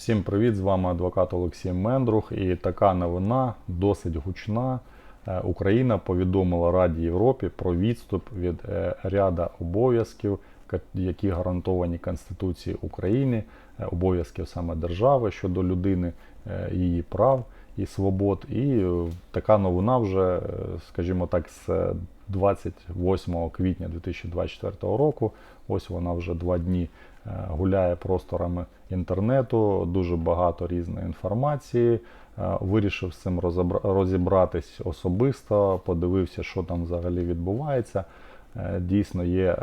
Всім привіт! З вами адвокат Олексій Мендрух. І така новина досить гучна. Е, Україна повідомила Раді Європі про відступ від е, ряда обов'язків, які гарантовані Конституцією України, е, обов'язків саме держави щодо людини, її прав і свобод. І така новина вже, скажімо так, з 28 квітня 2024 року. Ось вона вже два дні е, гуляє просторами інтернету, дуже багато різної інформації. Е, Вирішив з цим розібратись особисто, подивився, що там взагалі відбувається. Е, Дійсно, є,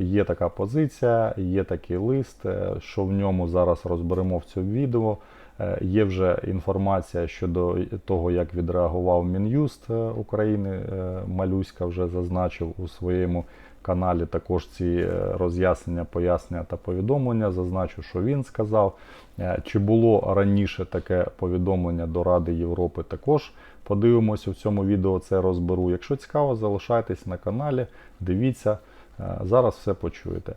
є така позиція, є такий лист, що в ньому зараз розберемо в цьому відео. Е, Є вже інформація щодо того, як відреагував Мін'юст е, України. Е, Малюська вже зазначив у своєму каналі також ці роз'яснення, пояснення та повідомлення. Зазначу, що він сказав. Чи було раніше таке повідомлення до Ради Європи? Також подивимося в цьому відео. Це розберу. Якщо цікаво, залишайтесь на каналі, дивіться. Зараз все почуєте.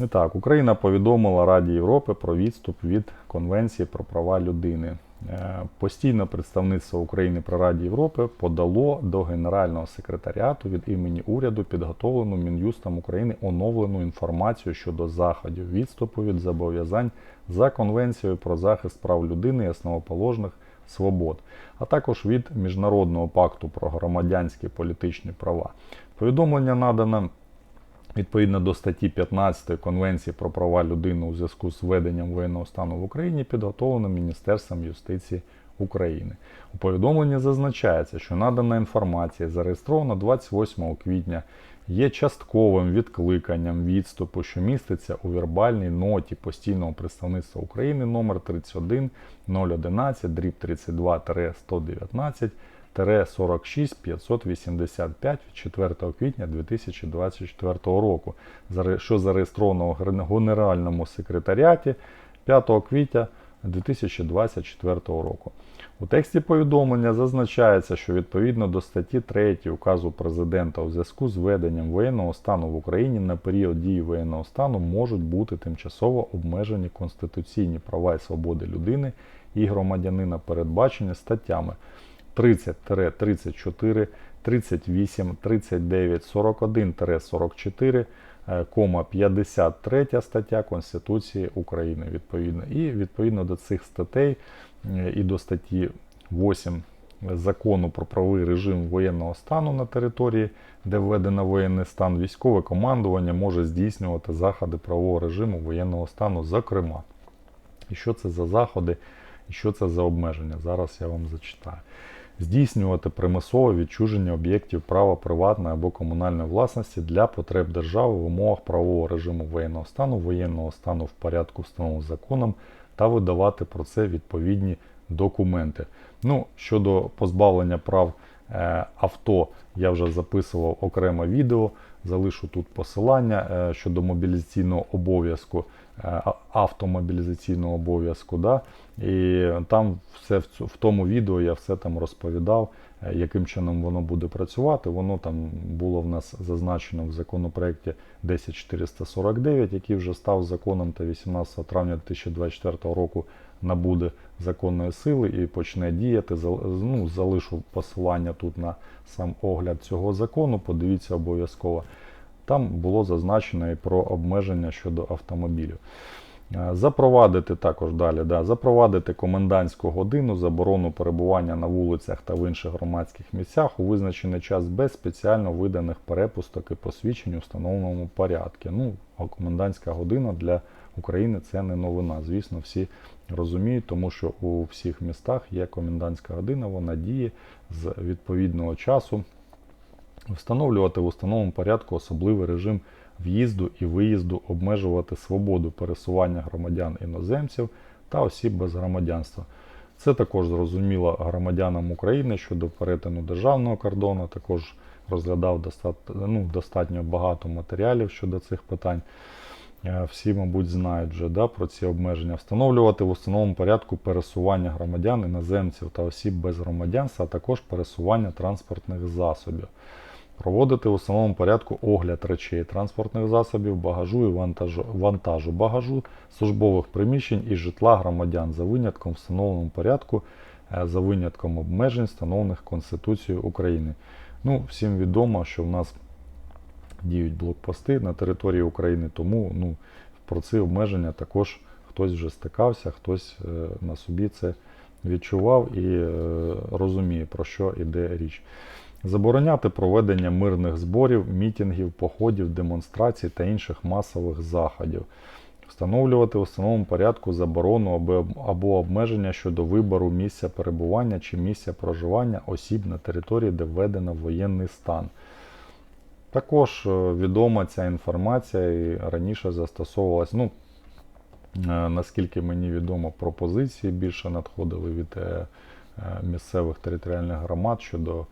І так, Україна повідомила Раді Європи про відступ від Конвенції про права людини. Е, Постійне представництво України при Раді Європи подало до Генерального секретаріату від імені уряду підготовлену Мін'юстом України оновлену інформацію щодо заходів відступу від зобов'язань за Конвенцією про захист прав людини і основоположних свобод, а також від Міжнародного пакту про громадянські політичні права. Повідомлення надано Відповідно до статті 15 Конвенції про права людини у зв'язку з введенням воєнного стану в Україні підготовлено Міністерством юстиції України. У повідомленні зазначається, що надана інформація зареєстрована 28 квітня є частковим відкликанням відступу, що міститься у вербальній ноті постійного представництва України номер 31 011 дріб 32 119 46 585 від 4 квітня 2024 року, що зареєстровано у Генеральному секретаріаті 5 квітня 2024 року. У тексті повідомлення зазначається, що відповідно до статті 3 указу президента у зв'язку з введенням воєнного стану в Україні на період дії воєнного стану можуть бути тимчасово обмежені конституційні права і свободи людини і громадянина, передбачені статтями 30-34, 38, 39, 41-44, е, 53 стаття Конституції України відповідно. І відповідно до цих статей е, і до статті 8 закону про правовий режим воєнного стану на території, де введено воєнний стан, військове командування може здійснювати заходи правового режиму воєнного стану, зокрема. І що це за заходи, і що це за обмеження? Зараз я вам зачитаю. Здійснювати примусове відчуження об'єктів права приватної або комунальної власності для потреб держави в умовах правового режиму воєнного стану, воєнного стану в порядку встановленого законом та видавати про це відповідні документи. Ну, щодо позбавлення прав е, авто, я вже записував окреме відео. Залишу тут посилання е, щодо мобілізаційного обов'язку, автомобілізаційного обов'язку. Да? І там все в, в тому відео я все там розповідав, е, яким чином воно буде працювати. Воно там було в нас зазначено в законопроекті 10449, який вже став законом та 18 травня 2024 року набуде законної сили і почне діяти. Ну, залишу посилання тут на сам огляд цього закону. Подивіться обов'язково. Там було зазначено і про обмеження щодо автомобілів. Е, Запровадити також далі, да, запровадити комендантську годину, заборону перебування на вулицях та в інших громадських місцях у визначений час без спеціально виданих перепусток і посвідчень у встановленому порядку. Ну, а комендантська година для України це не новина. Звісно, всі розуміють, тому що у всіх містах є комендантська година, вона діє з відповідного часу. Встановлювати в установленому порядку особливий режим в'їзду і виїзду, обмежувати свободу пересування громадян іноземців та осіб без громадянства. Це також зрозуміло громадянам України щодо перетину державного кордону. Також розглядав достатньо, ну, достатньо багато матеріалів щодо цих питань. Е, Всі, мабуть, знають вже да, про ці обмеження. Встановлювати в установленому порядку пересування громадян, іноземців та осіб без громадянства, а також пересування транспортних засобів. Проводити в основному порядку огляд речей, транспортних засобів, багажу і вантажу, вантажу багажу, службових приміщень і житла громадян за винятком встановленому порядку, е, за винятком обмежень, встановлених Конституцією України. Ну, всім відомо, що в нас діють блокпости на території України, тому ну, про ці обмеження також хтось вже стикався, хтось е, на собі це відчував і е, розуміє, про що йде річ. Забороняти проведення мирних зборів, мітингів, походів, демонстрацій та інших масових заходів. Встановлювати в основному порядку заборону або, обмеження щодо вибору місця перебування чи місця проживання осіб на території, де введено воєнний стан. Також е, відома ця інформація і раніше застосовувалась. Ну, е, наскільки мені відомо, пропозиції більше надходили від е, місцевих територіальних громад щодо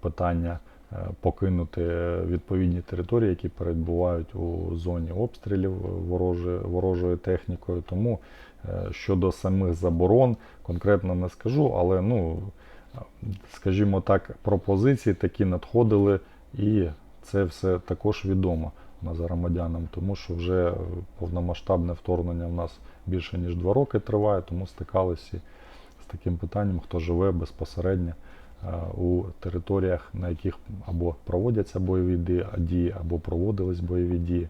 питання е, покинути е, відповідні території, які перебувають у зоні обстрілів ворожої, ворожою технікою. Тому е, щодо самих заборон конкретно не скажу, але ну, е, скажімо так, пропозиції такі надходили, і це все також відомо нас громадянам, тому що вже е, повномасштабне вторгнення в нас більше ніж два роки триває, тому стикалися з таким питанням, хто живе безпосередньо е, у територіях, на яких або проводяться бойові дії, або проводились бойові дії.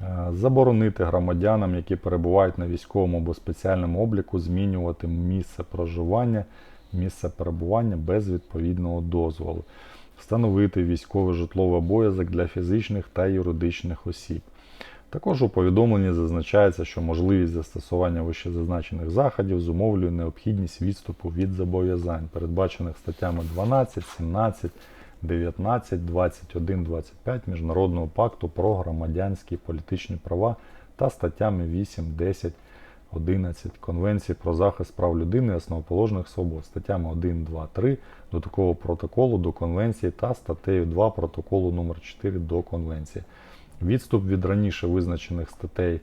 Е, Заборонити громадянам, які перебувають на військовому або спеціальному обліку, змінювати місце проживання, місце перебування без відповідного дозволу. Встановити військовий житловий обов'язок для фізичних та юридичних осіб. Також у повідомленні зазначається, що можливість застосування вищезазначених заходів зумовлює необхідність відступу від зобов'язань, передбачених статтями 12, 17, 19, 21, 25 Міжнародного пакту про громадянські і політичні права та статтями 8, 10, 11 Конвенції про захист прав людини і основоположних свобод, статтями 1, 2, 3 до такого протоколу до конвенції та статтею 2 протоколу номер 4 до конвенції. Відступ від раніше визначених статей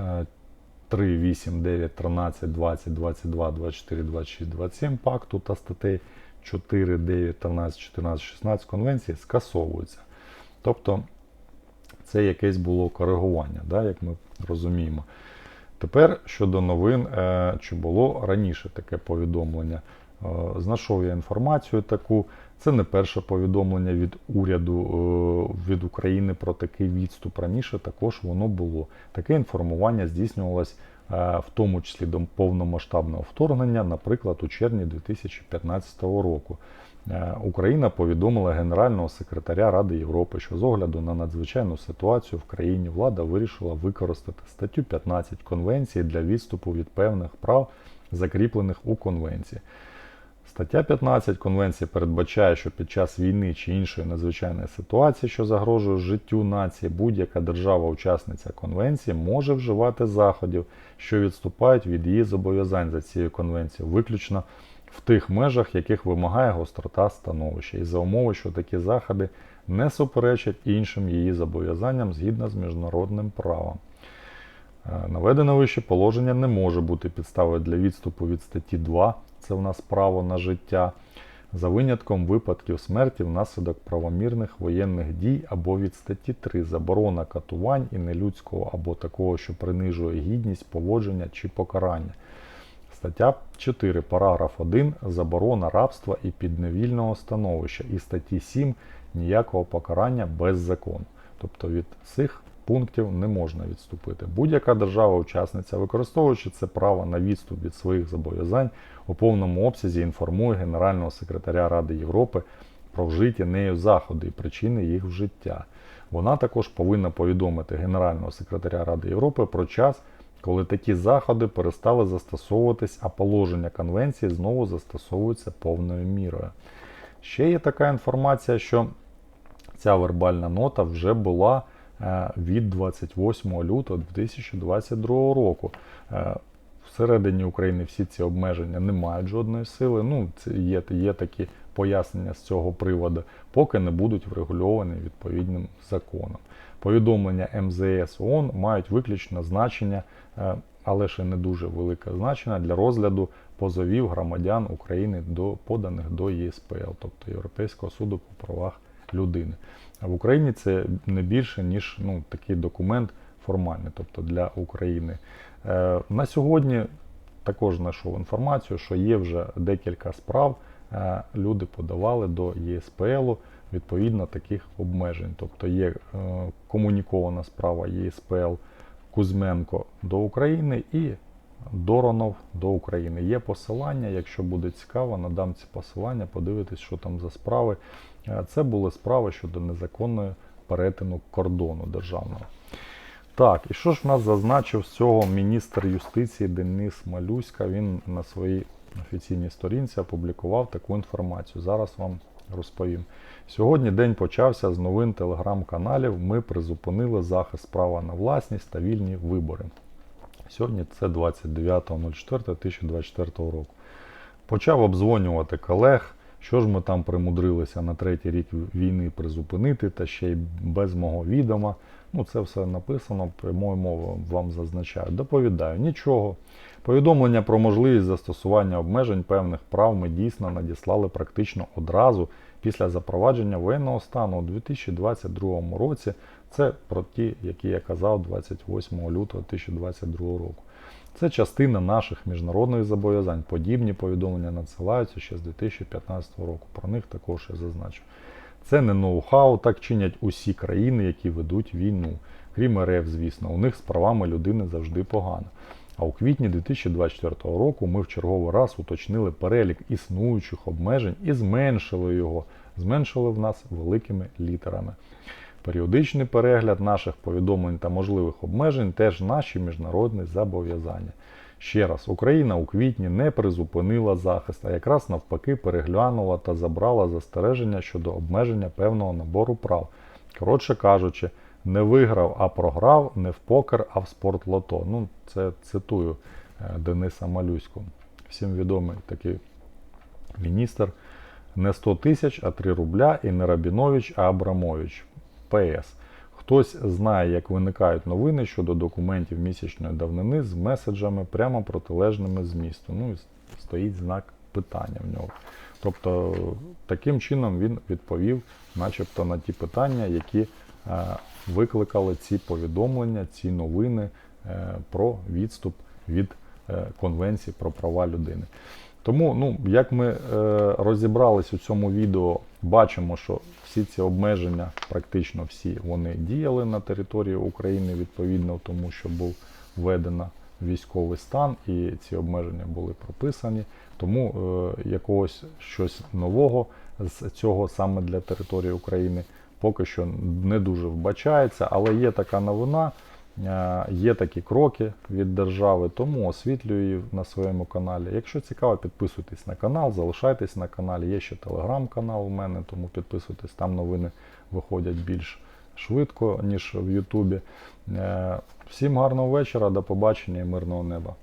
е, 3, 8, 9, 13, 20, 22, 24, 26, 27 пакту та статей 4, 9, 13, 14, 16 конвенції скасовуються. Тобто це якесь було коригування, да, як ми розуміємо. Тепер щодо новин, е, чи було раніше таке повідомлення. Е, Знайшов я інформацію таку. Це не перше повідомлення від уряду е, від України про такий відступ. Раніше також воно було. Таке інформування здійснювалось е, в тому числі до повномасштабного вторгнення, наприклад, у червні 2015 року. Е, Україна повідомила Генерального секретаря Ради Європи, що з огляду на надзвичайну ситуацію в країні влада вирішила використати статтю 15 Конвенції для відступу від певних прав, закріплених у Конвенції. Стаття 15 Конвенції передбачає, що під час війни чи іншої надзвичайної ситуації, що загрожує життю нації, будь-яка держава-учасниця конвенції може вживати заходів, що відступають від її зобов'язань за цією конвенцією, виключно в тих межах, яких вимагає гострота становища, і за умови, що такі заходи не суперечать іншим її зобов'язанням згідно з міжнародним правом. Е, Наведене вище положення не може бути підставою для відступу від статті 2, це в нас право на життя, за винятком випадків смерті внаслідок правомірних воєнних дій або від статті 3 заборона катувань і нелюдського або такого, що принижує гідність, поводження чи покарання. Стаття 4, параграф 1 заборона рабства і підневільного становища. І статті 7 ніякого покарання без закону. Тобто від цих пунктів не можна відступити. Будь-яка держава-учасниця, використовуючи це право на відступ від своїх зобов'язань, у повному обсязі інформує Генерального секретаря Ради Європи про вжиті нею заходи і причини їх вжиття. Вона також повинна повідомити Генерального секретаря Ради Європи про час, коли такі заходи перестали застосовуватись, а положення конвенції знову застосовуються повною мірою. Ще є така інформація, що ця вербальна нота вже була е, від 28 лютого 2022 року. Всередині України всі ці обмеження не мають жодної сили. Ну, це є, є такі пояснення з цього приводу, поки не будуть врегульовані відповідним законом. Повідомлення МЗС ООН мають виключно значення, е, але ще не дуже велике значення для розгляду позовів громадян України до поданих до ЄСПЛ, тобто Європейського суду по правах людини. А в Україні це не більше, ніж ну, такий документ формальний, тобто для України. Е, на сьогодні також знайшов інформацію, що є вже декілька справ. е, Люди подавали до ЄСПЛ відповідно таких обмежень. Тобто є е, комунікована справа ЄСПЛ Кузьменко до України і Доронов до України. Є посилання, якщо буде цікаво, надам ці посилання, подивитись, що там за справи. Це були справи щодо незаконної перетину кордону державного. Так, і що ж в нас зазначив з цього міністр юстиції Денис Малюська? Він на своїй офіційній сторінці опублікував таку інформацію. Зараз вам розповім. Сьогодні день почався з новин телеграм-каналів. Ми призупинили захист права на власність та вільні вибори. Сьогодні це 29.04.2024 року. Почав обдзвонювати колег, що ж ми там примудрилися на третій рік війни призупинити, та ще й без мого відома. Ну, це все написано, прямою мовою вам зазначаю. Доповідаю, нічого. Повідомлення про можливість застосування обмежень певних прав ми дійсно надіслали практично одразу після запровадження воєнного стану у 2022 році. Це про ті, які я казав 28 лютого 2022 року. Це частина наших міжнародних зобов'язань. Подібні повідомлення надсилаються ще з 2015 року. Про них також я зазначу. Це не ноу-хау, так чинять усі країни, які ведуть війну. Крім РФ, звісно, у них з правами людини завжди погано. А у квітні 2024 року ми в черговий раз уточнили перелік існуючих обмежень і зменшили його. Зменшили в нас великими літерами. Періодичний перегляд наших повідомлень та можливих обмежень теж наші міжнародні зобов'язання. Ще раз, Україна у квітні не призупинила захист, а якраз навпаки переглянула та забрала застереження щодо обмеження певного набору прав. Коротше кажучи, не виграв, а програв не в покер, а в спортлото. Ну, це цитую е, Дениса Малюську. Всім відомий такий міністр. Не 100 тисяч, а 3 рубля, і не Рабінович, а Абрамович. ПС. Хтось знає, як виникають новини щодо документів місячної давнини з меседжами прямо протилежними змісту. Ну і стоїть знак питання в нього. Тобто таким чином він відповів, начебто, на ті питання, які е, викликали ці повідомлення, ці новини е, про відступ від е, Конвенції про права людини. Тому, ну, як ми розібрались у цьому відео, бачимо, що всі ці обмеження, практично всі, вони діяли на території України відповідно тому, що був введено військовий стан, і ці обмеження були прописані. Тому е, якогось щось нового з цього саме для території України поки що не дуже вбачається, але є така новина. Є такі кроки від держави, тому освітлюю її на своєму каналі. Якщо цікаво, підписуйтесь на канал, залишайтесь на каналі. Є ще телеграм-канал у мене, тому підписуйтесь, там новини виходять більш швидко, ніж в Ютубі. Е, Всім гарного вечора, до побачення і мирного неба.